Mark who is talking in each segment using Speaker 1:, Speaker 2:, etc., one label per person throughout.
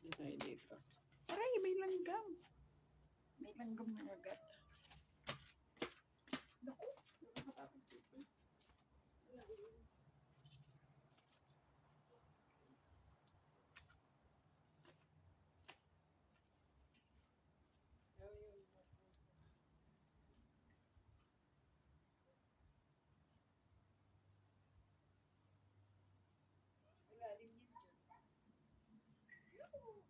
Speaker 1: Dito tayo dito. Aray, may langgam. May langgam na agad. Yoo!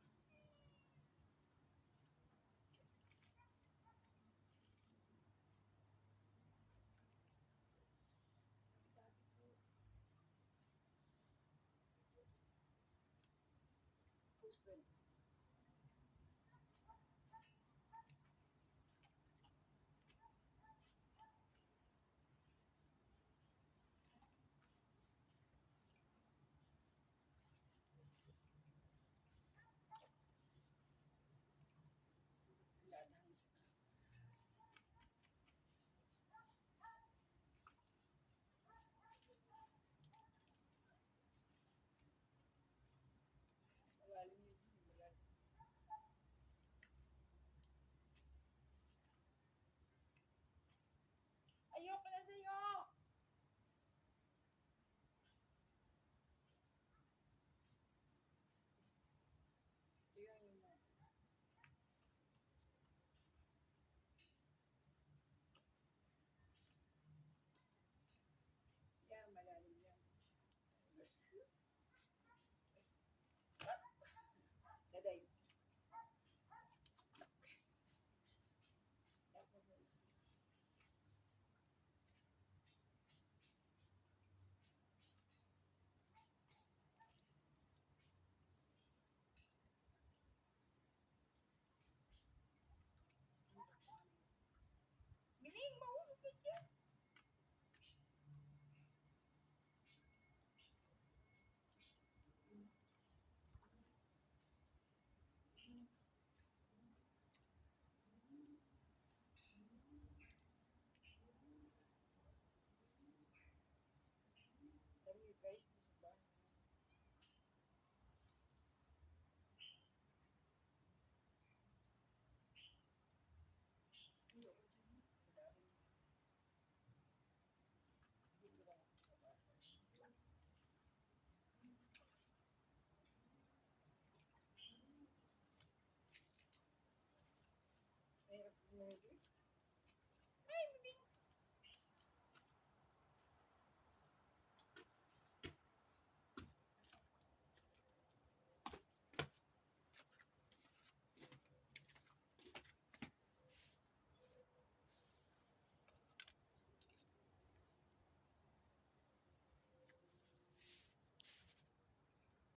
Speaker 1: Hey, Moana!